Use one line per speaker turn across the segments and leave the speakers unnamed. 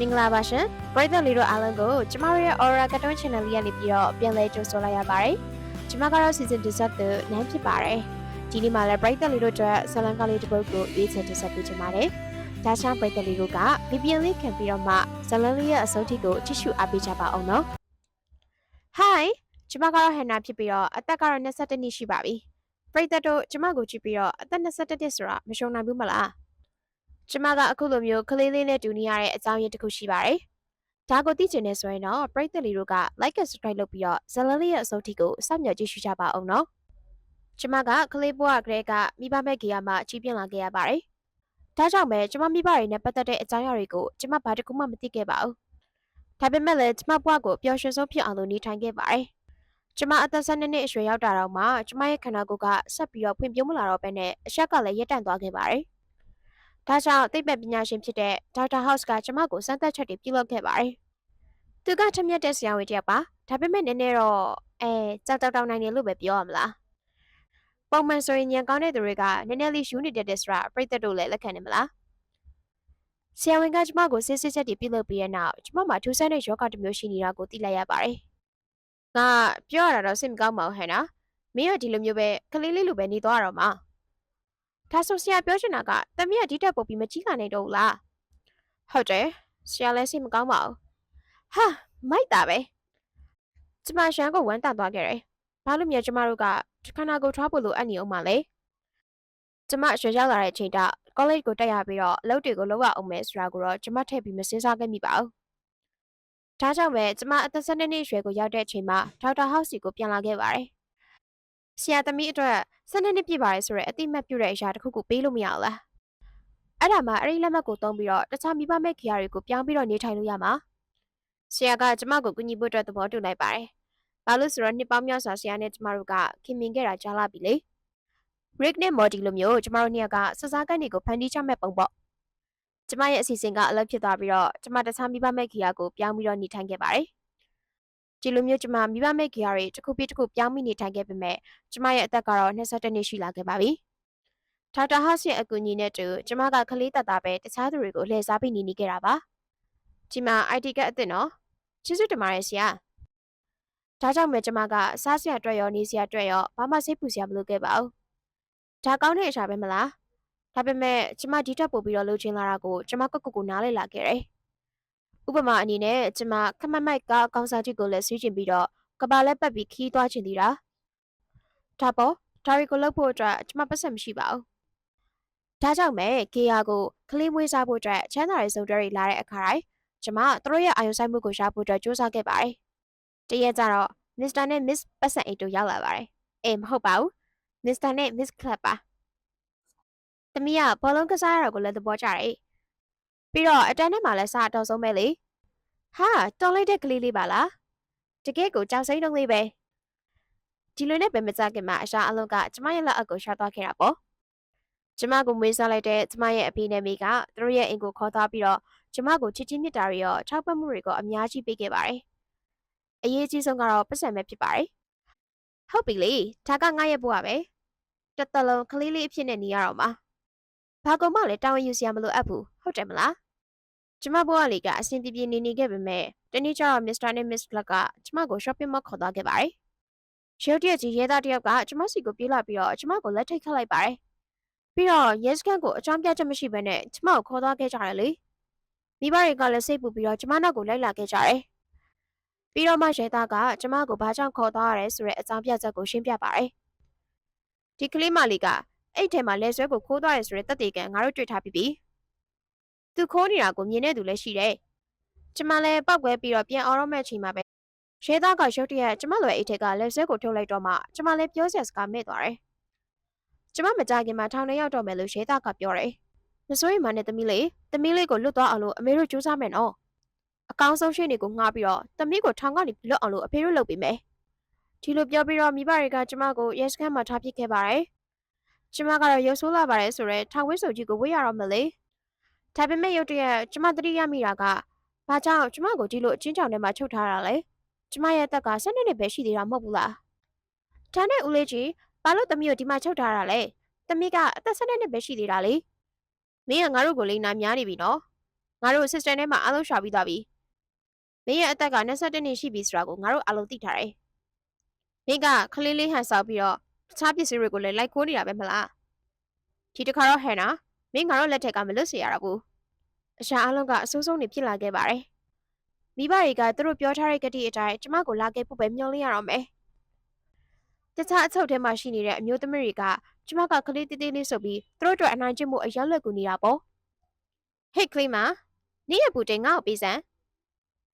မင်္ဂလာပါရှင်ပရိသတ်လေးတို့အားလုံးကိုကျမတို့ရဲ့ Aura Cartoon Channel လေးကနေပြီးတော့ပြန်လည်ကြိုဆိုလိုက်ရပါတယ်ကျမကတော့ season 17သူနိုင်ဖြစ်ပါတယ်ဒီနေ့မှလည်းပရိသတ်လေးတို့အတွက်ဇလန်ကားလေးတစ်ပုဒ်ကိုရွေးချယ်တင်ဆက်ပေးချင်ပါတယ်ဒါကြောင့်ပရိသတ်လေးတို့က VPN လေးခံပြီးတော့မှဇလန်လေးရဲ့အဆုံးထိကိုကြည့်ရှုအားပေးကြပါအောင်နော် Hi ကျမကတော့ Hannah ဖြစ်ပြီးတော့အသက်ကတော့22နှစ်ရှိပါပြီပရိသတ်တို့ကျမကိုကြည့်ပြီးတော့အသက်21နှစ်ဆိုတာမရှုံနိုင်ဘူးမလား ကျမကအခုလိုမျိုးကလေးလေးနဲ့တူနေရတဲ့အကြောင်းရင်းတစ်ခုရှိပါတယ်။ဒါကိုသိချင်နေဆိုရင်တော့ပရိသတ်လေးတို့က like and subscribe လုပ်ပြီးတော့ဇလန်လေးရဲ့အစိုးထိကိုစောင့်မျှော်ကြည့်ရှုကြပါအောင်နော်။ကျမကကလေးဘွားကလေးကမိဘမဲ့ကြီးရမှကြီးပြင်းလာခဲ့ရပါတယ်။ဒါကြောင့်ပဲကျမမိဘတွေနဲ့ပတ်သက်တဲ့အကြောင်းအရာတွေကိုကျမဘာတစ်ခုမှမသိခဲ့ပါဘူး။ဒါပေမဲ့လည်းကျမဘွားကိုပျော်ရွှင်ဆုံးဖြစ်အောင်လုပ်နေထိုင်ခဲ့ပါတယ်။ကျမအသက်12နှစ်အရွယ်ရောက်တာတော့မှကျမရဲ့ခန္ဓာကိုယ်ကဆက်ပြီးတော့ဖွံ့ဖြိုးမလာတော့ဘဲနဲ့အရှက်ကလည်းရပ်တန့်သွားခဲ့ပါတယ်။ ဒါကြောင့်သိပ္ပံပညာရှင်ဖြစ်တဲ့ဒေါက်တာဟော့စ်ကကျွန်မကိုစမ်းသပ်ချက်တွေပြုလုပ်ခဲ့ပါတယ်။သူကထက်မြက်တဲ့ဆရာဝန်တစ်ယောက်ပါ။ဒါပေမဲ့နည်းနည်းတော့အဲကြောက်တောက်တောက်နိုင်တယ်လို့ပဲပြောရမလား။ပုံမှန်ဆိုရင်ညံကောင်းတဲ့သူတွေကနည်းနည်းလေးယူနေတတ်တဲ့ဆိုတာပြိသက်တို့လည်းလက်ခံနေမလား။ဆရာဝန်ကကျွန်မကိုစစ်စစ်ချက်တွေပြုလုပ်ပြီးတဲ့နောက်ကျွန်မမှာထူးဆန်းတဲ့ယောဂတစ်မျိုးရှိနေတာကိုသိလိုက်ရပါတယ်။ငါပြောရတာတော့စိတ်မကောင်းပါဘူးဟဲ့နော်။မင်းကဒီလိုမျိုးပဲကလေးလေးလိုပဲနေသွားတော့မှာ။ ဒါဆိုဆရာပြောချင်တာကတမီးကဒီတက်ပုတ်ပြီးမကြီးလာနိုင်တော့ဘူးလားဟုတ်တယ်ဆရာလည်းစိတ်မကောင်းပါဘူးဟာမိုက်တာပဲကျမရှမ်းကိုဝမ်းတန်သွားခဲ့တယ်ဘာလို့မြဲကျမတို့ကခန္ဓာကိုယ်ထွားဖို့လိုအပ်နေအောင်မလဲကျမရွှေရောက်လာတဲ့အချိန်တော့ college ကိုတက်ရပြီးတော့အလုပ်တွေကိုလုပ်ရအောင်မယ်ဆိုတာကိုတော့ကျမထည့်ပြီးမစင်စားခဲ့မိပါဘူးဒါကြောင့်ပဲကျမအသက်12နှစ်ရွယ်ကိုရောက်တဲ့အချိန်မှာဒေါက်တာဟောက်စီကိုပြန်လာခဲ့ပါတယ် ဆရာသမီးအတွက်စနေနေ့ပြည့်ပါတယ်ဆိုရဲအတိမတ်ပြုတဲ့အရာတစ်ခုခုပေးလို့မရဘူးလားအဲ့ဒါမှအဲ့ဒီလက်မှတ်ကိုသုံးပြီးတော့တခြားမိဘမဲ့ခရီးတွေကိုပြောင်းပြီးတော့နေထိုင်လို့ရမှာဆရာကကျမကိုကူညီဖို့အတွက်သဘောတူလိုက်ပါတယ်ဘာလို့ဆိုတော့နှစ်ပေါင်းများစွာဆရာနဲ့ကျမတို့ကခင်မင်ခဲ့တာကြားလာပြီလေ Rick နဲ့ Morty လိုမျိုးကျမတို့နှစ်ယောက်ကစစားကန်းတွေကိုဖန်တီးချမဲ့ပုံပေါ့ကျမရဲ့အစီအစဉ်ကအလုပ်ဖြစ်သွားပြီးတော့ကျမတခြားမိဘမဲ့ခရီးကိုပြောင်းပြီးတော့နေထိုင်ခဲ့ပါတယ် ဒီလိုမျိုးကျမမိဘမဲ့ခရီးတွေတစ်ခုပြီးတစ်ခုပြောင်းပြီးနေထိုင်ခဲ့ပေမဲ့ကျမရဲ့အသက်ကတော့22နှစ်ရှိလာခဲ့ပါပြီ။ဒေါက်တာဟော့စ်ရဲ့အကူအညီနဲ့တူကျမကကလေးတက်တာပဲတခြားသူတွေကိုလှည့်စားပြီးနေနေခဲ့တာပါ။ဒီမှာ IT ကအစ်စ်နော်။ကျေးဇူးတင်ပါတယ်ဆရာ။ဒါကြောင့်ပဲကျမကစားစရာအတွက်ရောနေစရာအတွက်ရောဘာမှစိတ်ပူစရာမလိုခဲ့ပါဘူး။ဒါကောင်းတဲ့အရာပဲမလား။ဒါပေမဲ့ကျမဒီထက်ပိုပြီးတော့လိုချင်လာတာကိုကျမကကိုကိုနားလည်လာခဲ့တယ်။ ဥပမာအနေနဲ့ကျမခမမိုက်ကအကောင်စားကြီးကိုလည်းဆွေးကျင်ပြီးတော့ကဘာလက်ပတ်ပြီးခီးသွားချင်သေးတာ။ဒါပေါ့ဒါတွေကိုလုပ်ဖို့အတွက်ကျမပတ်စံမရှိပါဘူး။ဒါကြောင့်ပဲကေယာကိုကလေးမွေးစားဖို့အတွက်ချမ်းသာတဲ့စုံတွဲတွေလာတဲ့အခါတိုင်းကျမသူတို့ရဲ့အာရုံစိုက်မှုကိုရဖို့အတွက်စူးစမ်းခဲ့ပါတယ်။တရက်ကျတော့ Mr. နဲ့ Miss ပတ်စံအိတ်တို့ရောက်လာပါတယ်။အေးမဟုတ်ပါဘူး။ Mr. နဲ့ Miss Club ပါ။သမီးကဘောလုံးကစားရတာကိုလည်းသဘောကျတယ်။ ပြီးတော့အတန်းထဲမှာလည်းစားအတော်ဆုံးပဲလေ။ဟာတော်လိုက်တဲ့ကလေးလေးပါလား။တကယ့်ကိုကြောက်စိမ့်တုံးလေးပဲ။ဒီလိုနဲ့ပဲမကြခင်မှာအရှာအလုံးကကျမရဲ့လက်အပ်ကိုရှာသွားခဲ့တာပေါ့ကျမကိုမွေးစားလိုက်တဲ့ကျမရဲ့အဖေနဲ့မိကသူတို့ရဲ့အိမ်ကိုခေါ်သွားပြီးတော့ကျမကိုချစ်ချင်းမြတ်တာတွေရောထောက်ပံ့မှုတွေကိုအများကြီးပေးခဲ့ပါတယ်အရေးကြီးဆုံးကတော့ပတ်စံပဲဖြစ်ပါတယ်ဟုတ်ပြီလေဒါကငါရဲ့ဘဝပဲတစ်သက်လုံးကလေးလေးအဖြစ်နဲ့နေရတော့မှာ ဘာကောင်မှလည်းတာဝန်ယူစရာမလိုအပ်ဘူးဟုတ်တယ်မလားကျမဘဝလေးကအဆင်ပြေပြေနေနေခဲ့ပေမဲ့တနေ့ကျတော့ Mr. နဲ့ Miss Clark ကကျမကို shopping mall ခေါ်သွားခဲ့ပါတယ်ရုတ်တရက်ကြီးရဲသားတစ်ယောက်ကကျမစီကိုပြေးလာပြီးတော့ကျမကိုလက်ထိတ်ခတ်လိုက်ပါတယ်။ပြီးတော့ရဲစခန်းကိုအကြောင်းပြချက်မရှိဘဲနဲ့ကျမကိုခေါ်သွားခဲ့ကြတယ်လေ။မိဘတွေကလည်းစိတ်ပူပြီးတော့ကျမနောက်ကိုလိုက်လာခဲ့ကြတယ်။ပြီးတော့မှရဲသားကကျမကိုဘာကြောင့်ခေါ်သွားရလဲဆိုတဲ့အကြောင်းပြချက်ကိုရှင်းပြပါတယ်။ဒီကလေးမလေးက အဲ့ထဲမှာလက်ဆွဲကိုခိုးသွားတယ်ဆိုတဲ့တက်တေကန်ငါတို့တွေ့ထားပြီးပြီ။သူခိုးနေတာကိုမြင်တဲ့သူလည်းရှိတယ်။ကျမလည်းပောက်ကွဲပြီးတော့ပြန်အောင်တော့မဲ့အချိန်မှာပဲရဲသားကရုတ်တရက်ကျမလွယ်အိတ်ထက်ကလက်ဆွဲကိုထုတ်လိုက်တော့မှကျမလည်းပြောစရာစကားမဲ့သွားတယ်။ကျမမကြခင်မှာထောင်ထဲရောက်တော့မယ်လို့ရဲသားကပြောတယ်။မစိုးရိမ်ပါနဲ့သမီးလေးသမီးလေးကိုလွတ်သွားအောင်လို့အမေတို့ကြိုးစားမယ်နော်။အကောင်းဆုံးရှေ့နေကိုငှားပြီးတော့သမီးကိုထောင်ကနေလွတ်အောင်လို့အဖေတို့လုပ်ပေးမယ်။ဒီလိုပြောပြီးတော့မိဘတွေကကျမကိုရဲစခန်းမှာထားပစ်ခဲ့ပါတယ်။ ကျမကတော့ရုပ်ဆိုးလာပါတယ်ဆိုတော့ထောင်ဝစ်စုပ်ကြီးကိုဝေ့ရတော့မလဲ။ဒါပေမဲ့ရုတ်တရက်ကျမသတိရမိတာကဘာကြောင့်ကျမကိုဒီလိုအချင်းချောင်ထဲမှာချုပ်ထားတာလဲ။ကျမရဲ့အသက်က12နှစ်ပဲရှိသေးတာမဟုတ်ဘူးလား။ဒါနဲ့ဦးလေးကြီးဘာလို့သမီးကိုဒီမှာချုပ်ထားတာလဲ။သမီးကအသက်12နှစ်ပဲရှိသေးတာလေ။မင်းကငါတို့ကိုလိန်နာများနေပြီနော်ငါတို့ sister နဲ့မှအားလုံးရှာပြီးသွားပြီမင်းရဲ့အသက်က22နှစ်ရှိပြီဆိုတာကိုငါတို့အားလုံးသိထားတယ်မင်းကခလေးလေးဟန်ဆောက်ပြီးတော့ တခြားပစ္စည်းတွေကိုလည်းလိုက်ခိုးနေတာပဲမလားဒီတစ်ခါတော့ဟဲ့နာမင်းငါတို့လက်ထက်ကမလွတ်စေရတော့ဘူးအရှာအားလုံးကအဆိုးဆုံးနေဖြစ်လာခဲ့ပါတယ်မိဘတွေကသူတို့ပြောထားတဲ့ကတိအတိုင်းကျမကိုလာခဲ့ဖို့ပဲမျှော်လင့်ရတော့မယ်တခြားအချုပ်ထဲမှာရှိနေတဲ့အမျိုးသမီးတွေကကျမကကလေးတေးသေးလေးဆိုပြီးသူတို့အတွက်အနိုင်ကျင့်မှုအရောက်လက်ကူနေတာပေါ့ဟေ့ကလေးမနေရပူတင်ငါ့ကိုပေးစမ်း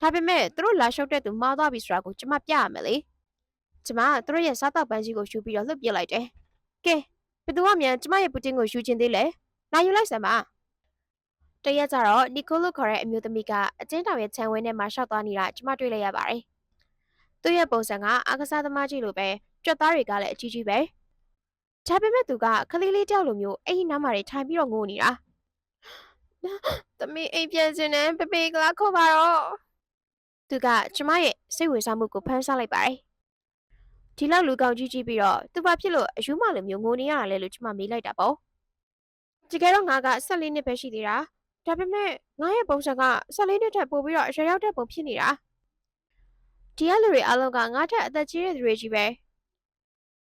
ဒါပေမဲ့သူတို့လာရှုပ်တဲ့သူမှားသွားပြီဆိုတာကိုကျမပြရမယ်လေ ကျမသူတို့ရဲ့စားတောက်ပန်းကြီးကိုယူပြီးတော့လှုပ်ပြလိုက်တယ်ကဲဘယ်သူကမြန်ကျမရဲ့ပူတင်ကိုယူခြင်းသေးလဲနိုင်ယူလိုက်စမ်းပါတရက်ကျတော့နီကိုလိုခေါ်တဲ့အမျိုးသမီးကအကျဉ်းထောင်ရဲ့ခြံဝင်းထဲမှာရှောက်သွားနေတာကျမတွေ့လိုက်ရပါတယ်သူ့ရဲ့ပုံစံကအားကစားသမားကြီးလိုပဲကြွက်သားတွေကလည်းအကြီးကြီးပဲဒါပေမဲ့သူကကလေးလေးတယောက်လိုမျိုးအဲ့ဒီနားမှာထိုင်ပြီးတော့ငိုနေတာသမီးအိမ်ပြန်စင်နဲ့ပပေကလာခေါ်ပါတော့သူကကျမရဲ့စိတ်ဝင်စားမှုကိုဖန်ဆလိုက်ပါတယ် ဒီလောက်လူကောင်ကြီးကြီးပြီးတော့သူဘာဖြစ်လို့အယူမလိုမျိုးငိုနေရတာလဲလို့ကျမမေးလိုက်တာပေါ့တကယ်တော့ငါက14နှစ်ပဲရှိသေးတာဒါပေမဲ့ငါရဲ့ပုံစံက14နှစ်ထက်ပိုပြီးတော့အရွယ်ရောက်တဲ့ပုံဖြစ်နေတာဒီကလူတွေအားလုံးကငါထက်အသက်ကြီးတဲ့သူတွေကြီးပဲ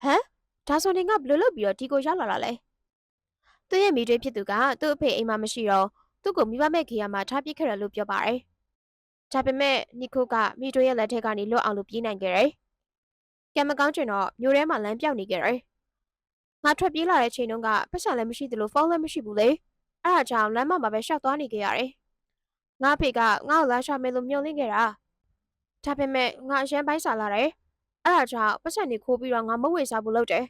ဟမ်ဒါဆိုရင်ကဘယ်လိုလုပ်ပြီးတော့ဒီကိုရောက်လာတာလဲသူ့ရဲ့မိတွေဖြစ်သူကသူ့အဖေအိမ်မှာမရှိတော့သူ့ကိုမိဘမဲ့ခေရမှာထားပစ်ခဲ့တယ်လို့ပြောပါတယ်ဒါပေမဲ့နီကိုကမိတွေရဲ့လက်ထက်ကနေလွတ်အောင်လို့ပြေးနိုင်ခဲ့တယ် ကံမကောင်းကျင်တော့မျိုးထဲမှာလမ်းပြောက်နေခဲ့တယ်ငါထွက်ပြေးလာတဲ့ချိန်တုန်းကပတ်စံလည်းမရှိသလိုဖုန်းလည်းမရှိဘူးလေအဲ့ဒါကြောင့်လမ်းမမှာပဲရှောက်သွားနေခဲ့ရတယ်ငါဖေကငါ့ကိုလာရှာမယ်လို့မျှော်လင့်ခဲ့တာဒါပေမဲ့ငါအရန်ပိုင်းစာလာတယ်အဲ့ဒါကြောင့်ပတ်စံနေခိုးပြီးတော့ငါမဝေစားဘူးလုပ်တယ်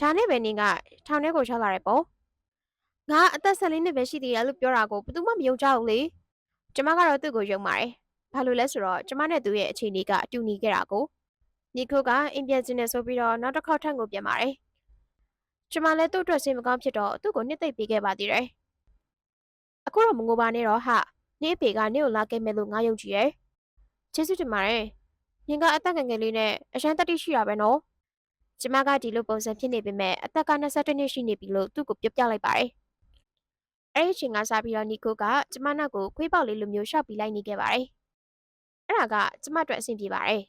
ဒါနဲ့ပဲနင်းကထောင်ထဲကိုရောက်လာတယ်ပေါ့ငါအသက်14နှစ်ပဲရှိသေးတယ်လို့ပြောတာကိုဘယ်သူမှမယုံကြဘူးလေကျမကတော့သူ့ကိုယုံပါတယ်ဘာလို့လဲဆိုတော့ကျမနဲ့သူ့ရဲ့အခြေအနေကအတူညီခဲ့တာကို နီခိုကအိမ်ပြန်စင်းနေဆိုပြီးတော့နောက်တစ်ခေါက်ထပ်ကိုပြန်ပါတယ်ကျမလည်းသူ့အတွက်စိတ်မကောင်းဖြစ်တော့သူ့ကိုနှစ်သိမ့်ပေးခဲ့ပါသေးတယ်အခုတော့မငိုပါနဲ့တော့ဟာနေအဖေကနေကိုလာခဲ့မယ်လို့ငါယုံကြည်ရဲ့ကျေးဇူးတင်ပါတယ်နင်ကအသက်ငယ်ငယ်လေးနဲ့အရန်တတိရှိတာပဲနော်ကျမကဒီလိုပုံစံဖြစ်နေပေမဲ့အသက်က22နှစ်ရှိနေပြီလို့သူ့ကိုပြပြလိုက်ပါတယ်အဲ့ဒီအချိန်ကစပြီးတော့နီကိုကကျမနောက်ကိုခွေးပေါက်လေးလိုမျိုးရှောက်ပြီးလိုက်နေခဲ့ပါတယ်အဲ့ဒါကကျမအတွက်အဆင်ပြေပါတယ်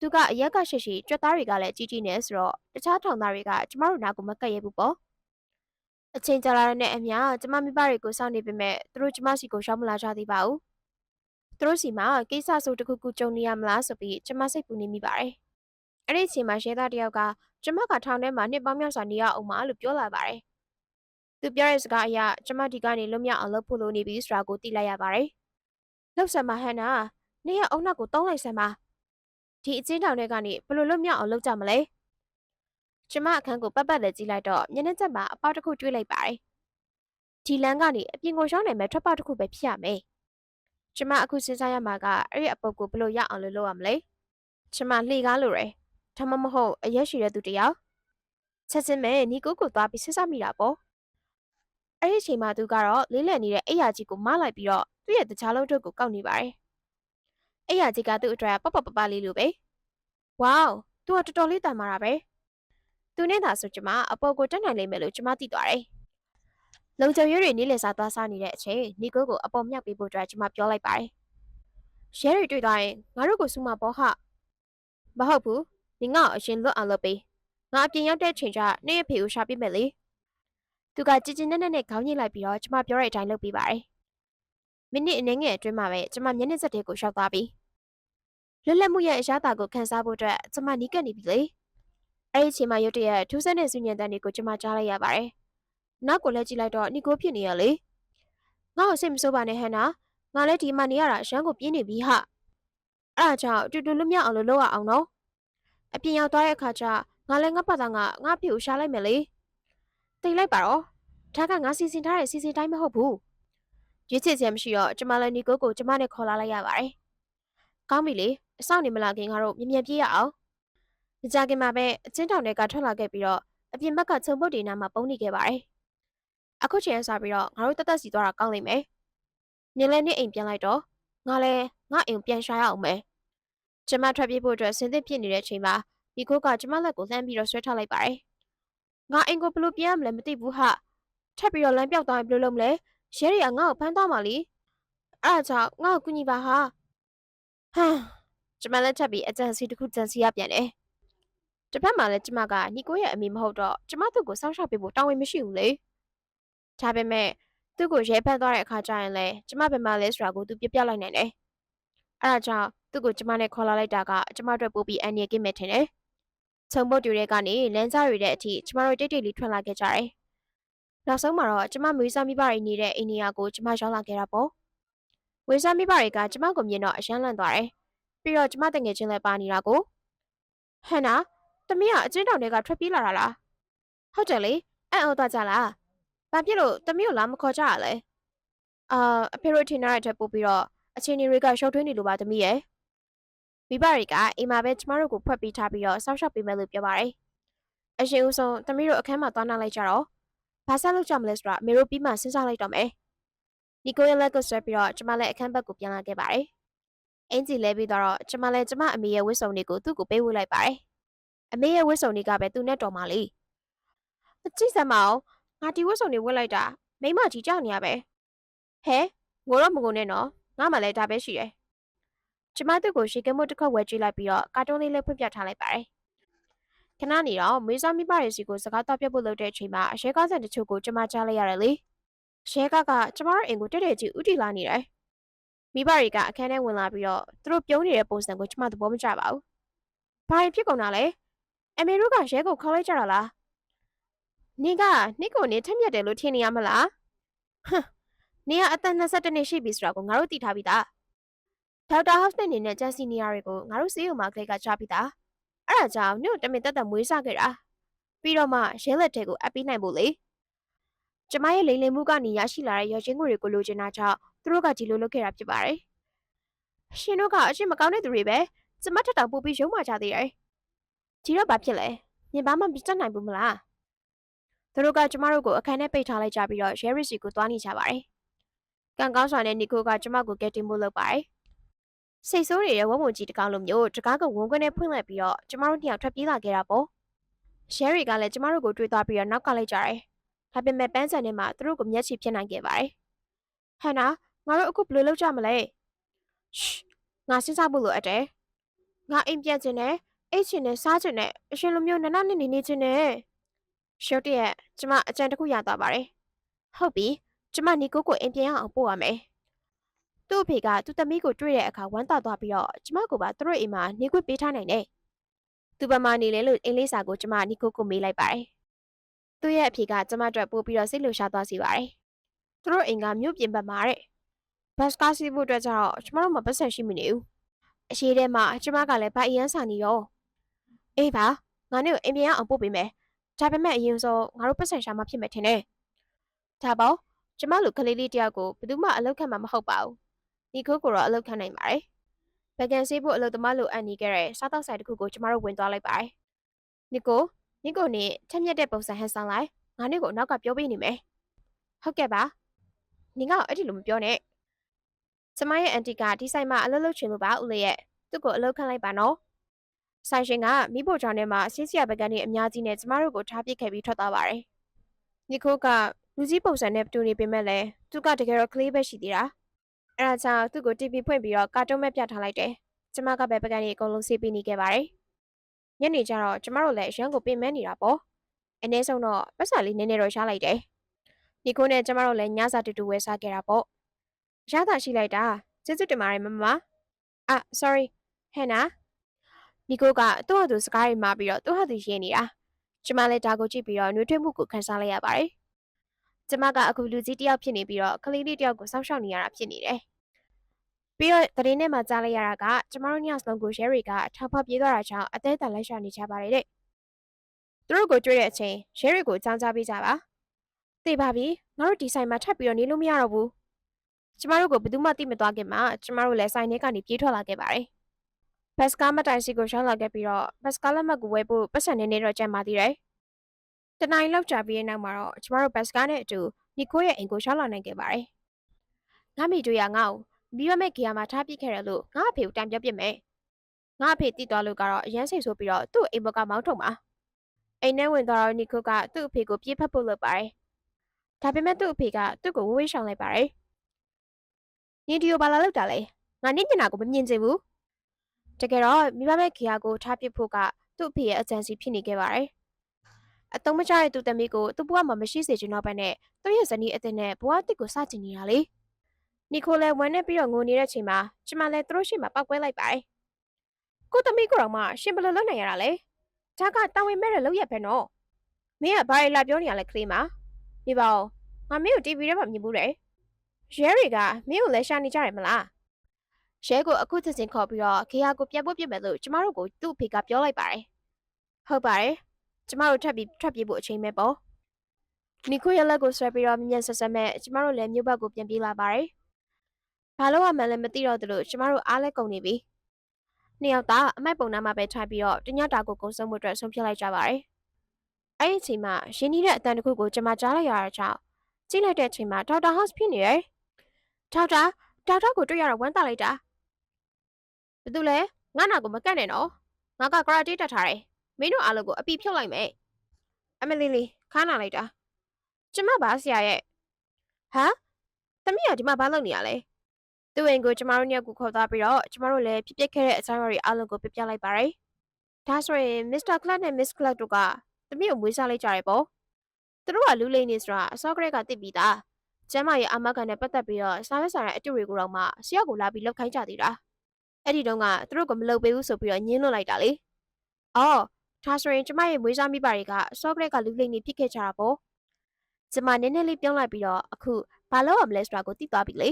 သူကအရက်ကရှိရှိကြွက်သားတွေကလည်းကြီးကြီးနေဆိုတော့တခြားထောင်သားတွေကကျမတို့နာကိုမကတ်ရဘူးပေါ့အချိန်ကြာလာတဲ့အမျှကျမမိဘတွေကိုစောင့်နေပေမဲ့သူတို့ကျမစီကိုရောက်မလာကြသေးပါဘူးသူတို့စီမှာကိစ္စဆိုတစ်ခုခုကြုံနေရမလားဆိုပြီးကျမစိတ်ပူနေမိပါတယ်အဲ့ဒီအချိန်မှာရဲသားတယောက်ကကျမကထောင်ထဲမှာနှစ်ပေါင်းများစွာနေရအောင်မလို့ပြောလာပါတယ်သူပြောတဲ့စကားအရကျမဒီကနေလွတ်မြောက်အောင်လုပ်ဖို့လိုနေပြီဆိုတာကိုသိလိုက်ရပါတယ်လှုပ်ဆံမဟန်နာနေရအုံနောက်ကိုတောင်းလိုက်ဆံပါ ဒီအချင်းတောင်တွေကနေဘယ်လိုလွတ်မြောက်အောင်လုပ်ကြမလဲကျမအခန်းကိုပတ်ပတ်လည်းကြည့်လိုက်တော့မျက်နှာချက်မှာအပေါက်တစ်ခုတွေးလိုက်ပါတယ်ဒီလမ်းကနေအပြင်ကိုရှောင်းနိုင်မဲ့ထွက်ပေါက်တစ်ခုပဲဖြစ်ရမယ်ကျမအခုစဉ်းစားရမှာကအဲ့ဒီအပုပ်ကိုဘယ်လိုရအောင်လုပ်ရမလဲကျမလှေကားလိုတယ်ဒါမှမဟုတ်အရက်ရှိတဲ့သူတယောက်ချက်ချင်းပဲနီကိုကိုသွားပြီးဆဆမိတာပေါ့အဲ့ဒီအချိန်မှာသူကတော့လေးလံနေတဲ့အိယာကြီးကိုမလိုက်ပြီးတော့သူ့ရဲ့တခြားလုံးထုတ်ကိုကောက်နေပါတယ် အိယာကြီးကသူ့အတွက်ပပပပလေးလိုပဲဝေါသူကတော်တော်လေးတန်မာတာပဲသူနဲ့သာဆိုကျမအပေါ်ကိုတက်နိုင်လိမ့်မယ်လို့ကျမသိသွားတယ်လုံချုံရွတွေနေလေစားသွားစားနေတဲ့အချိန်နီကိုကိုအပေါ်မြောက်ပေးဖို့အတွက်ကျမပြောလိုက်ပါတယ်ရဲတွေတွေ့သွားရင်ငါတို့ကိုစုမပေါ်ဟမဟုတ်ဘူးနင်ငါ့ကိုအရင်လွတ်အောင်လုပ်ပေးငါအပြင်ရောက်တဲ့ချိန်ကျနေရဖေကိုရှာပြမယ်လေသူကကြည်ကြည်နက်နက်နဲ့ခေါင်းညှိလိုက်ပြီးတော့ကျမပြောတဲ့အတိုင်းလုပ်ပေးပါတယ်မိနစ်အနည်းငယ်အတွင်းမှာပဲကျမမျက်နှာစက်တွေကိုရှောက်သွားပြီ လွတ်လပ်မှုရဲ့အရာတာကိုခန်းစားဖို့အတွက်ကျမနီးကပ်နေပြီလေအဲ့ဒီအချိန်မှာရုတ်တရက်ထူးဆန်းတဲ့ဆူညံတန်တွေကိုကျမကြားလိုက်ရပါတယ်နောက်ကိုလည်းကြည့်လိုက်တော့နီကိုဖြစ်နေရလေငါ့ကိုစိတ်မဆိုးပါနဲ့ဟန်နာငါလည်းဒီမှာနေရတာအရန်ကိုပြင်းနေပြီဟာအဲ့ဒါကြောင့်တူတူလွတ်မြောက်အောင်လို့လုပ်ရအောင်နော်အပြင်ရောက်သွားတဲ့အခါကျငါလည်းငါ့ဘာသာငါငါ့ဖေကိုရှားလိုက်မယ်လေတိတ်လိုက်ပါတော့ဒါကငါစီစဉ်ထားတဲ့စီစဉ်တိုင်းမဟုတ်ဘူးရွေးချယ်ချက်မရှိတော့ကျမလည်းနီကိုကိုကျမနဲ့ခေါ်လာလိုက်ရပါတယ်ကောင်းပြီလေ အဆောင်နေမလာခင်ကတော့မြင်မြန်ပြေးရအောင်။မကြခင်မှာပဲအချင်းတောင်တွေကထွက်လာခဲ့ပြီးတော့အပြင်ဘက်ကခြုံပုတ်တွေနားမှာပုံနေခဲ့ပါတယ်။အခုချိန်ဆပြီးတော့ငါတို့တက်တက်စီသွားတာကောင်းလိမ့်မယ်။နင်လည်းနေအိမ်ပြန်လိုက်တော့ငါလည်းငါအိမ်ပြန်ရှာရအောင်မယ်။ကျမထွက်ပြေးဖို့အတွက်ဆင်သစ်ဖြစ်နေတဲ့အချိန်မှာဒီခိုးကကျမလက်ကိုလှမ်းပြီးတော့ဆွဲထားလိုက်ပါတယ်။ငါအိမ်ကိုဘယ်လိုပြန်ရမလဲမသိဘူးဟာ။ထပ်ပြီးတော့လမ်းပြောက်သွားရင်ဘယ်လိုလုပ်မလဲ။ရဲတွေကငါ့ကိုဖမ်းသွားမှာလी။အဲ့ဒါကြောင့်ငါ့ကိုကူညီပါဟာ။ဟမ် ကျမလည်းထပ်ပြီးအကြံစီတစ်ခုကြံစီရပြန်တယ်တစ်ဖက်မှာလည်းကျမကညီကိုရဲ့အမိမဟုတ်တော့ကျမသူ့ကိုစောင့်ရှောက်ပေးဖို့တာဝန်မရှိဘူးလေဒါပေမဲ့သူ့ကိုရဲဖမ်းသွားတဲ့အခါကျရင်လည်းကျမဘယ်မှာလဲဆိုတာကိုသူပြပြလိုက်နိုင်တယ်အဲ့ဒါကြောင့်သူ့ကိုကျမနဲ့ခေါ်လာလိုက်တာကကျမတို့ပို့ပြီးအန်ရီကင်းမဲ့ထင်တယ်ခြုံပုတ်တူတွေကနေလမ်းကြားတွေတဲ့အထိကျမတို့တိတ်တိတ်လေးထွက်လာခဲ့ကြတယ်နောက်ဆုံးမှာတော့ကျမမွေးစားမိဘတွေနေတဲ့အိန္ဒိယကိုကျမရောက်လာခဲ့တာပေါ့ဝေးစားမိဘတွေကကျမကိုမြင်တော့အယမ်းလန့်သွားတယ် ပြီးတော့ကျမတငယ်ချင်းလည်းပါနေတာကိုဟန်နာတမီးကအချင်းတောင်တွေကထွက်ပြေးလာတာလားဟုတ်တယ်လေအဲ့အော်သွားကြလားဘာဖြစ်လို့တမီးကိုလာမခေါ်ကြရလဲအာအဖေတို့ထင်ထားတဲ့ထက်ပိုပြီးတော့အချင်းတွေကရှောက်ထွေးနေလို့ပါတမီးရဲ့မိဘတွေကအိမ်မှာပဲကျမတို့ကိုဖွက်ပေးထားပြီးတော့စောက်ရှောက်ပေးမယ်လို့ပြောပါတယ်အရှင်ဦးဆုံးတမီးတို့အခန်းမှာသွားနာလိုက်ကြတော့ဘာဆက်လုပ်ကြမလဲဆိုတာအမေတို့ပြီးမှစဉ်းစားလိုက်တော့မယ်နီကိုရဲ့လက်ကိုဆွဲပြီးတော့ကျမလည်းအခန်းဘက်ကိုပြန်လာခဲ့ပါတယ် အင်ဂျီလဲပြီးတော့ကျမလည်းကျမအမေရဲ့ဝတ်စုံတွေကိုသူ့ကိုပေးဝေးလိုက်ပါတယ်အမေရဲ့ဝတ်စုံတွေကပဲသူနဲ့တော်မှလေအကြည့်စမ်းမအောင်ငါဒီဝတ်စုံတွေဝတ်လိုက်တာမိမကြီးကြောက်နေရပဲဟဲငိုတော့မငိုနဲ့နော်ငါမှလည်းဒါပဲရှိတယ်ကျမသူ့ကိုရှေကမို့တစ်ခေါက်ဝယ်ကြည့်လိုက်ပြီးတော့ကာတွန်းလေးလေးဖွင့်ပြထားလိုက်ပါတယ်ခဏနေတော့မေးစားမိပါရစီကိုစကားတော့ပြဖို့လုပ်တဲ့အချိန်မှာအရှဲကားစံတချို့ကိုကျမကြားလိုက်ရတယ်လေရှဲကားကကျမတို့အိမ်ကိုတက်တက်ကြီးဥတီလာနေတယ် မိဘတွေကအခန်းထဲဝင်လာပြီးတော့သူတို့ပြုံးနေတဲ့ပုံစံကိုကျမသဘောမကျပါဘူးဘာဖြစ်ကုန်တာလဲအမေတို့ကရဲကိုခေါ်လိုက်ကြတာလားနင်ကနိကိုနေထက်မြက်တယ်လို့ထင်နေရမလားဟမ်နင်ကအသက်22နှစ်ရှိပြီဆိုတာကိုငါတို့သိထားပြီးသားဒေါက်တာဟော့စ်နဲ့နေနဲ့ဂျက်စီနီယာတွေကိုငါတို့စေးုံမှာကလေးကကြားပြီးသားအဲ့ဒါကြောင့်နင့်ကိုတမင်တက်တက်မွေးစားခဲ့တာပြီးတော့မှရဲလက်တွေကိုအပ်ပြီးနိုင်ဖို့လေကျမရဲ့လိမ်လည်မှုကနေရရှိလာတဲ့ရော်ချင်းငွေတွေကိုလိုချင်တာကြောင့် သူတို့ကဒီလိုလုပ်ခဲ့တာဖြစ်ပါတယ်ရှင်တို့ကအချင်းမကောင်းတဲ့သူတွေပဲကျမထက်တောင်ပို့ပြီးရုံးမှကြသေးတယ်ဒီတော့ဘာဖြစ်လဲမြင်ပါမှမတက်နိုင်ဘူးမလားသူတို့ကကျမတို့ကိုအခန်းထဲပိတ်ထားလိုက်ကြပြီးတော့ရဲရစ်စီကိုသွားနေကြပါတယ်ကံကောင်းစွာနဲ့နီကိုကကျမကိုကဲတင်ဖို့လုပ်ပါတယ်စိတ်ဆိုးတွေရဲ့ဝုံဝုံကြီးတကောင်လိုမျိုးတကားကဝုန်းခွနဲ့ဖွင့်လိုက်ပြီးတော့ကျမတို့နှစ်ယောက်ထွက်ပြေးလာခဲ့တာပေါ့ရဲရီကလည်းကျမတို့ကိုတွေ့သွားပြီးတော့နောက်ကလိုက်ကြတယ်ဒါပေမဲ့ပန်းစံထဲမှာသူတို့ကိုမျက်ခြေဖြစ်နိုင်ခဲ့ပါတယ်ဟန်နာ ငါတို့အခုဘယ်လိုလုပ်ကြမလဲရှ်ငါစဉ်းစားဖို့လိုအပ်တယ်ငါအိမ်ပြန်ချင်တယ်အိတ်ချင်တယ်စားချင်တယ်အရှင်လိုမျိုးနနနနေနေချင်တယ်ရှုပ်တရက်ကျမအကြံတစ်ခုရသွားပါတယ်ဟုတ်ပြီကျမနီကိုကိုအိမ်ပြန်အောင်ပို့ရမယ်သူ့အဖေကသူ့သမီးကိုတွေ့တဲ့အခါဝမ်းသာသွားပြီးတော့ကျမကိုပါသူတို့အိမ်မှာနေခွင့်ပေးထားနိုင်တယ်သူဘာမှနေလဲလို့အင်လေးစာကိုကျမနီကိုကိုမေးလိုက်ပါတယ်သူ့ရဲ့အဖေကကျမအတွက်ပို့ပြီးတော့စိတ်လှရှားသွားစီပါတယ်သူတို့အိမ်ကမြို့ပြင်ဘက်မှာတဲ့ ဘတ်ကားစီးဖို့အတွက်ကျတော့ကျမတို့မပတ်ဆက်ရှိမနေဘူးအရှိထဲမှာကျမကလည်းဗိုက်အရန်စာနေရောအေးပါငါနဲ့ကိုအိမ်ပြန်အောင်ပို့ပေးမယ်ဒါပေမဲ့အရင်ဆုံးငါတို့ပတ်ဆက်ရှာမှဖြစ်မယ်ထင်တယ်ဒါပေါ့ကျမလိုကလေးလေးတယောက်ကိုဘယ်သူမှအလောက်ခံမှာမဟုတ်ပါဘူးဒီခုကိုတော့အလောက်ခံနိုင်ပါတယ်ဗကန်ဆေးဖို့အလုပ်သမားလိုအပ်နေခဲ့တဲ့စားတောက်ဆိုင်တစ်ခုကိုကျမတို့ဝင်သွားလိုက်ပါတယ်နီကိုနီကိုနဲ့ထက်မြက်တဲ့ပုံစံဟန်ဆောင်လိုက်ငါနဲ့ကိုနောက်ကပြောပေးနေမယ်ဟုတ်ကဲ့ပါနင်ကအဲ့ဒီလိုမပြောနဲ့ ကျမရဲ့အန်တီကဒီဆိုင်မှာအလုပ်လုပ်ချင်လို့ပါဦးလေးရဲ့သူ့ကိုအလုပ်ခန့်လိုက်ပါနော်ဆိုင်ရှင်ကမိဖို့ကြောင့်ထဲမှာအစင်းစရာပကန်းတွေအများကြီးနဲ့ကျမတို့ကိုထားပစ်ခဲ့ပြီးထွက်သွားပါတယ်နီကိုကလူကြီးပုံစံနဲ့တူနေပေမဲ့လည်းသူကတကယ်တော့ကလေးပဲရှိသေးတာအဲဒါကြောင့်သူ့ကို TV ဖွင့်ပြီးတော့ကာတွန်းမဲ့ပြထားလိုက်တယ်ကျမကပဲပကန်းတွေအကုန်လုံးဆေးပေးနေခဲ့ပါတယ်ညနေကျတော့ကျမတို့လည်းအရန်ကိုပြင်မဲနေတာပေါ့အနည်းဆုံးတော့ပတ်စံလေးနည်းနည်းတော့ရလိုက်တယ်နီကိုနဲ့ကျမတို့လည်းညစာတူတူဝယ်စားခဲ့တာပေါ့ ရတာရှိလိုက်တာကျေးဇူးတင်ပါတယ်မမအာ sorry ဟဲ့နာနီကိုကသူ့ဟာသူစကားတွေမှာပြီးတော့သူ့ဟာသူရေးနေတာကျမလည်းဒါကိုကြည့်ပြီးတော့နှွေးထွေးမှုကိုခံစားလိုက်ရပါတယ်ကျမကအခုလူကြီးတယောက်ဖြစ်နေပြီးတော့ကလေးလေးတယောက်ကိုစောင့်ရှောက်နေရတာဖြစ်နေတယ်ပြီးတော့သတင်းထဲမှာကြားလိုက်ရတာကကျမတို့ညစလုံးကိုရဲတွေကထောက်ဖောက်ပြေးသွားတာကြောင့်အသေးအံလိုက်ရှာနေကြပါတယ်တဲ့သူတို့ကိုတွေ့တဲ့အချိန်ရဲတွေကိုအကြောင်းကြားပေးကြပါသိပါပြီငါတို့ဒီဆိုင်မှာထပ်ပြီးတော့နေလို့မရတော့ဘူး ကျမတို့ကိုဘယ်သူမှသိမသွားခင်မှာကျမတို့လည်းဆိုင်ထဲကနေပြေးထွက်လာခဲ့ပါတယ်ဘတ်စကားမတိုင်စီကိုရှောင်းလာခဲ့ပြီးတော့ဘတ်စကားလက်မှတ်ကိုဝယ်ဖို့ပတ်စံနေနေတော့ကြံပါသေးတယ်တနင်္လာလောက်ကြာပြီးတဲ့နောက်မှာတော့ကျမတို့ဘတ်စကားနဲ့အတူနီကိုရဲ့အိမ်ကိုရှောင်းလာနိုင်ခဲ့ပါတယ်ငါမိတို့ရငါ့ကိုပြီးရမယ့်ခီယာမှာထားပစ်ခဲ့တယ်လို့ငါအဖေကိုတံပြောပြစ်မယ်ငါအဖေတည်သွားလို့ကတော့အရန်စိတ်ဆိုးပြီးတော့သူ့အိမ်ဘက်ကမောင်းထုတ်မှာအိမ်ထဲဝင်သွားတော့နီကိုကသူ့အဖေကိုပြေးဖက်ဖို့လုပ်ပါတယ်ဒါဒါပေမဲ့သူ့အဖေကသူ့ကိုဝေးဝေးရှောင်လိုက်ပါတယ် နင်ဒီကိုဘာလာလောက်တာလဲငါနင့်မျက်နှာကိုမမြင်ချင်ဘူးတကယ်တော့မိဘမဲ့ခီယာကိုထားပစ်ဖို့ကသူ့အဖေရဲ့အကြံစီဖြစ်နေခဲ့ပါတယ်အတုံးမကျတဲ့သူ့သမီးကိုသူ့ဘဝမှာမရှိစေချင်တော့ဘဲနဲ့သူ့ရဲ့ဇနီးအစ်စ်နဲ့ဘဝတစ်ကိုစကျင်နေတာလေနီကိုလည်းဝမ်းနဲ့ပြီးတော့ငိုနေတဲ့အချိန်မှာကျမလည်းသူတို့ရှိမှပောက်ကွဲလိုက်ပါတယ်ကိုသမီးကိုတော့မှရှင်ဘယ်လိုလုပ်နိုင်ရတာလဲဒါကတာဝန်မဲ့တဲ့လုပ်ရက်ပဲနော်မင်းကဘာလဲလာပြောနေရလဲကလေးမဒီပါဦးငါမင်းကို TV ထဲမှာမြင်ဘူးတယ် ရဲတွေကမင်းကိုလည်းရှာနေကြတယ်မလားရဲကိုအခုချက်ချင်းခေါ်ပြီးတော့ခေယာကိုပြန်ဖို့ပြစ်မယ်လို့ကျမတို့ကိုသူ့အဖေကပြောလိုက်ပါတယ်ဟုတ်ပါတယ်ကျမတို့ထပ်ပြီးထွက်ပြေးဖို့အချိန်ပဲပေါ့နီကိုရဲ့လက်ကိုဆွဲပြီးတော့မြင်ဆက်ဆက်မဲ့ကျမတို့လည်းမြို့ဘက်ကိုပြန်ပြေးလာပါတယ်ဘာလို့မှလည်းမသိတော့သလိုကျမတို့အားလဲကုန်နေပြီနှစ်ယောက်သားအမိုက်ပုံနာမှာပဲထိုင်ပြီးတော့တညတာကိုကုန်းဆုံးမှုအတွက်ဆုံးဖြတ်လိုက်ကြပါတယ်အဲ့ဒီအချိန်မှာရင်းနှီးတဲ့အတန်တစ်ခုကိုကျမကြားလိုက်ရတာကြောင့်ကြည့်လိုက်တဲ့အချိန်မှာဒေါက်တာဟော့စ်ဖြစ်နေတယ် ဒေါက်တာဒေါက်တာကိုတွေ့ရတော့ဝမ်းသာလိုက်တာဘာလို့လဲငါနာကိုမကတ်နဲ့နော်ငါကကရာတေးတက်ထားတယ်မင်းတို့အားလုံးကိုအပီဖြုတ်လိုက်မယ်အမလီလီခါနာလိုက်တာကျမပါဆရာရဲ့ဟမ်သမီးကဒီမှာဘာလုပ်နေရလဲသူ့အိမ်ကိုကျမတို့ညကူခေါ်သွားပြီးတော့ကျမတို့လည်းဖြစ်ပျက်ခဲ့တဲ့အကြောင်းအရာတွေအားလုံးကိုပြပြလိုက်ပါတယ်ဒါဆိုရင်မစ္စတာကလတ်နဲ့မစ္စကလတ်တို့ကသမီးကိုမွေးစားလိုက်ကြတယ်ပေါ့သူတို့ကလူလိမ့်နေဆိုတာအစောကတည်းကသိပြီးသား ကျမ်းမာရေးအာမခံနဲ့ပတ်သက်ပြီးတော့စာရွက်စာတမ်းအတူတွေကိုတော့မှဆရာကိုလာပြီးလောက်ခိုင်းကြသေးတာအဲ့ဒီတုန်းကသူတို့ကမလုပ်ပေးဘူးဆိုပြီးတော့ညင်းလွတ်လိုက်တာလေအော်ဒါဆိုရင်ကျမရဲ့မွေးစားမိပါတွေကအစောကတည်းကလူလိမ့်နေဖြစ်ခဲ့ကြတာပေါ့ကျမနည်းနည်းလေးပြုံးလိုက်ပြီးတော့အခုဘာလုပ်ရမလဲဆိုတာကိုသိသွားပြီလေ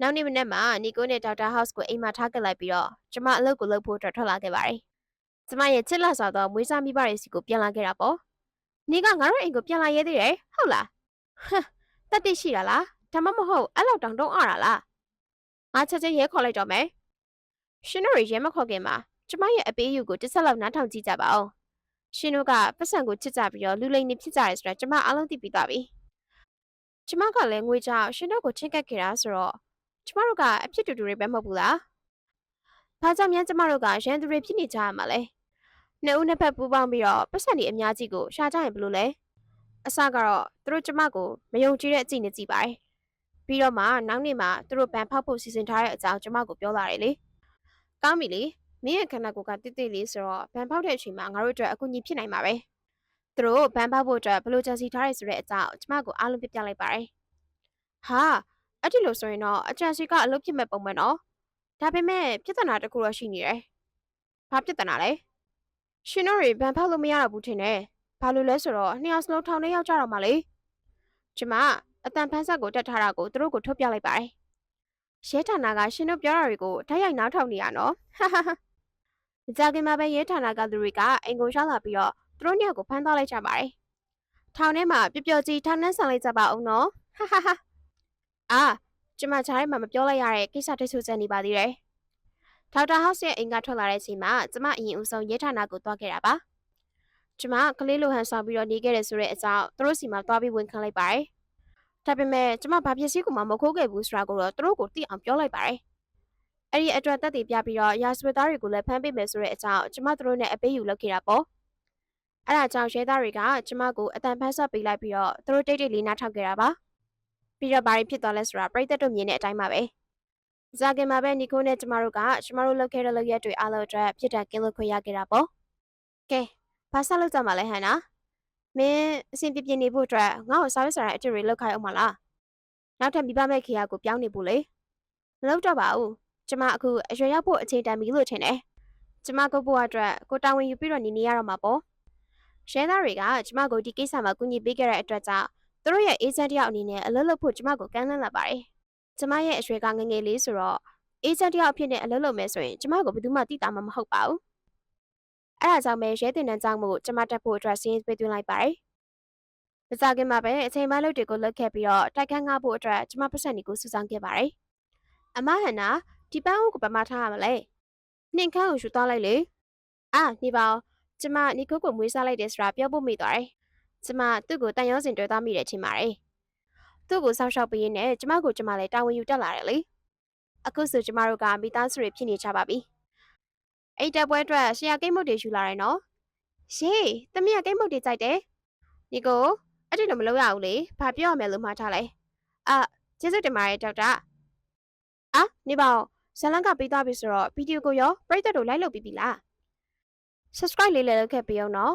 နောက်နေ့မနေ့မှာနီကိုနဲ့ဒေါက်တာဟော့စ်ကိုအိမ်မှာထားခဲ့လိုက်ပြီးတော့ကျမအလုပ်ကိုလုပ်ဖို့အတွက်ထွက်လာခဲ့ပါတယ်ကျမရဲ့ချစ်လက်စွာသောမွေးစားမိပါတွေစီကိုပြန်လာခဲ့တာပေါ့နေကငါတို့အိမ်ကိုပြန်လာရဲသေးတယ်ဟုတ်လားဟမ် တက်တိရှိတာလားဒါမှမဟုတ်အဲ့လောက်တောင်တုံးအတာလားငါချက်ချင်းရဲခေါ်လိုက်တော့မယ်ရှင်တို့ရဲမခေါ်ခင်မှာကျမရဲ့အပေးယူကိုတစ်ဆက်လောက်နားထောင်ကြည့်ကြပါဦးရှင်တို့ကပတ်စံကိုချစ်ကြပြီးတော့လူလိမ့်နေဖြစ်ကြတယ်ဆိုတာကျမအားလုံးသိပြီးသားပြီကျမကလည်းငွေကြောင့်ရှင်တို့ကိုချင်းကပ်ခဲ့တာဆိုတော့ကျမတို့ကအဖြစ်တူတူတွေပဲမဟုတ်ဘူးလားဘာကြောင့်များကျမတို့ကရန်သူတွေဖြစ်နေကြရမှာလဲနှစ်ဦးနှစ်ဖက်ပူးပေါင်းပြီးတော့ပတ်စံတွေအများကြီးကိုရှာကြရင်ဘလို့လဲ အစကတော့သူတို့ကျမကိုမယုံကြည်တဲ့အကြည့်နဲ့ကြည့်ပါတယ်ပြီးတော့မှနောက်နေ့မှသူတို့ဘန်ဖောက်ဖို့စီစဉ်ထားတဲ့အကြောင်းကျမကိုပြောလာတယ်လေကောင်းပြီလေမင်းရဲ့ခန္ဓာကိုယ်ကတိတိလေးဆိုတော့ဘန်ဖောက်တဲ့အချိန်မှာငါတို့အတွက်အကူအညီဖြစ်နိုင်မှာပဲသူတို့ဘန်ဖောက်ဖို့အတွက်ဘလို့ကြံစီထားရဲဆိုတဲ့အကြောင်းကျမကိုအားလုံးပြပြလိုက်ပါတယ်ဟာအဲ့ဒီလိုဆိုရင်တော့အကြံစီကအလုပ်ဖြစ်မဲ့ပုံမှန်တော့ဒါပေမဲ့ပြဿနာတစ်ခုတော့ရှိနေတယ်ဘာပြဿနာလဲရှင်တို့တွေဘန်ဖောက်လို့မရတော့ဘူးထင်တယ် ဘာလို့လဲဆိုတော့နှစ်ယောက်စလုံးထောင်ထဲရောက်ကြတော့မှလေကျမအတန်ဖန်းဆက်ကိုတက်ထားတာကိုသူတို့ကိုထုတ်ပြလိုက်ပါတယ်ရဲဌာနကရှင်တို့ပြောတာတွေကိုဓာတ်ရိုက်နားထောင်နေရနော်ဟာဟာဟာမကြခင်မှာပဲရဲဌာနကလူတွေကအိမ်ကိုရောက်လာပြီးတော့သူတို့ညကိုဖမ်းသွားလိုက်ကြပါတယ်ထောင်ထဲမှာပျော်ပျော်ကြီးထောင်နှန်းဆန်လိုက်ကြပါအောင်နော်ဟာဟာဟာအာကျမချားထဲမှာမပြောလိုက်ရတဲ့ကိစ္စတိတ်ဆူချက်နေပါသေးတယ်ဒေါက်တာဟောက်စ်ရဲ့အိမ်ကထွက်လာတဲ့အချိန်မှာကျမအရင်ဦးဆုံးရဲဌာနကိုသွားခဲ့တာပါ ကျမကလေးလိုဟန်ဆောင်ပြီးတော့နေခဲ့တယ်ဆိုတဲ့အကြောင်းသူတို့စီမှာသွားပြီးဝန်ခံလိုက်ပါတယ်ဒါပေမဲ့ကျမဘာပစ္စည်းကိုမှမခိုးခဲ့ဘူးဆိုတာကိုတော့သူတို့ကိုသိအောင်ပြောလိုက်ပါတယ်အဲ့ဒီအတွက်တက်တည်ပြပြီးတော့ရာဇဝတ်သားတွေကိုလည်းဖမ်းပေးမယ်ဆိုတဲ့အကြောင်းကျမတို့နဲ့အပေးယူလုပ်ခဲ့တာပေါ့အဲ့ဒါကြောင့်ရဲသားတွေကကျမကိုအတန်ဖန်းဆက်ပေးလိုက်ပြီးတော့သူတို့တိတ်တိတ်လေးနားထောင်ခဲ့တာပါပြီးတော့ဘာတွေဖြစ်သွားလဲဆိုတာပြိသက်တို့မြင်တဲ့အတိုင်းပါပဲဇာကင်မှာပဲနီကိုနဲ့ကျမတို့ကကျမတို့လုပ်ခဲ့တဲ့လုပ်ရက်တွေအားလုံးအတွက်ပြစ်ဒဏ်ကင်းလွတ်ခွင့်ရခဲ့တာပေါ့ကဲ ဘာဆက်လုပ်ကြမှာလဲဟန်နာမင်းအဆင်ပြေပြေနေဖို့အတွက်ငါ့ကိုစာရွက်စာတမ်းအတူတွေလောက်ခိုင်းအောင်မလားနောက်ထပ်မိဘမဲ့ခေယာကိုပြောင်းနေဖို့လေမလုပ်တော့ပါဘူးကျမအခုအရွယ်ရောက်ဖို့အချိန်တန်ပြီလို့ထင်တယ်ကျမကုတ်ဖို့အတွက်ကိုတာဝန်ယူပြီးတော့နေနေရတော့မှာပေါ့ရဲသားတွေကကျမကိုဒီကိစ္စမှာကူညီပေးခဲ့တဲ့အတွက်ကြောင့်သူတို့ရဲ့အေဂျင့်တယောက်အနေနဲ့အလုပ်လုပ်ဖို့ကျမကိုကမ်းလှမ်းလာပါတယ်ကျမရဲ့အရွယ်ကငငယ်လေးဆိုတော့အေဂျင့်တယောက်အဖြစ်နဲ့အလုပ်လုပ်မယ်ဆိုရင်ကျမကိုဘယ်သူမှသိတာမှမဟုတ်ပါဘူး အဲ့ဒါကြောင့်ပဲရဲတင်တန်းကြောင့်မို့ကျမတက်ဖို့အတွက်စင်းပေးသွင်းလိုက်ပါတယ်။မကြခင်မှာပဲအချိန်ပိုင်းလုပ်တွေကိုလုပ်ခဲ့ပြီးတော့တိုက်ခန်းငှားဖို့အတွက်ကျမပတ်စံတွေကိုစုဆောင်းခဲ့ပါတယ်။အမဟန်နာဒီပန်းဦးကိုပမာထားရမလဲ။နှင်ခန်းကိုယူသွားလိုက်လေ။အာနေပါဦးကျမနီကိုကိုမွေးစားလိုက်တယ်ဆိုတာပြောဖို့မိသွားတယ်။ကျမသူ့ကိုတန်ရုံးစင်တွေ့သွားမိတယ်ထင်ပါတယ်။သူ့ကိုစောင့်ရှောက်ပေးရင်းနဲ့ကျမကိုကျမလည်းတာဝန်ယူတက်လာတယ်လေ။အခုဆိုကျမတို့ကမိသားစုတွေဖြစ်နေကြပါပြီ။ အဲ့တက်ပွဲအတွက်ရှေ့ရကိတ်မုတ်တွေယူလာတယ်နော်။ရှေးတမီးကကိတ်မုတ်တွေကြိုက်တယ်။ဒီကိုအဲ့ဒီလိုမလုပ်ရဘူးလေဘာပြောရမယ်လို့မှားထားလဲအာကျေးဇူးတင်ပါတယ်ဒေါက်တာအာနေပါဦးဇလန်ကပေးသွားပြီဆိုတော့ဗီဒီယိုကိုရောပရိသတ်တို့လိုက်လုပ်ပြီးပြီလား subscribe လေးလည်းလုပ်ခဲ့ပေးအောင်နော်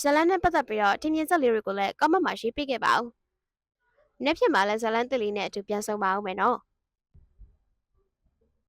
ဇလန်နဲ့ပတ်သက်ပြီးတော့တင်ပြချက်လေးတွေကိုလည်း comment မှာရေးပေးခဲ့ပါဦးနေ့ဖြစ်မှာလဲဇလန်တစ်လေးနဲ့အတူပြန်ဆောင်ပါအောင်မယ်နော်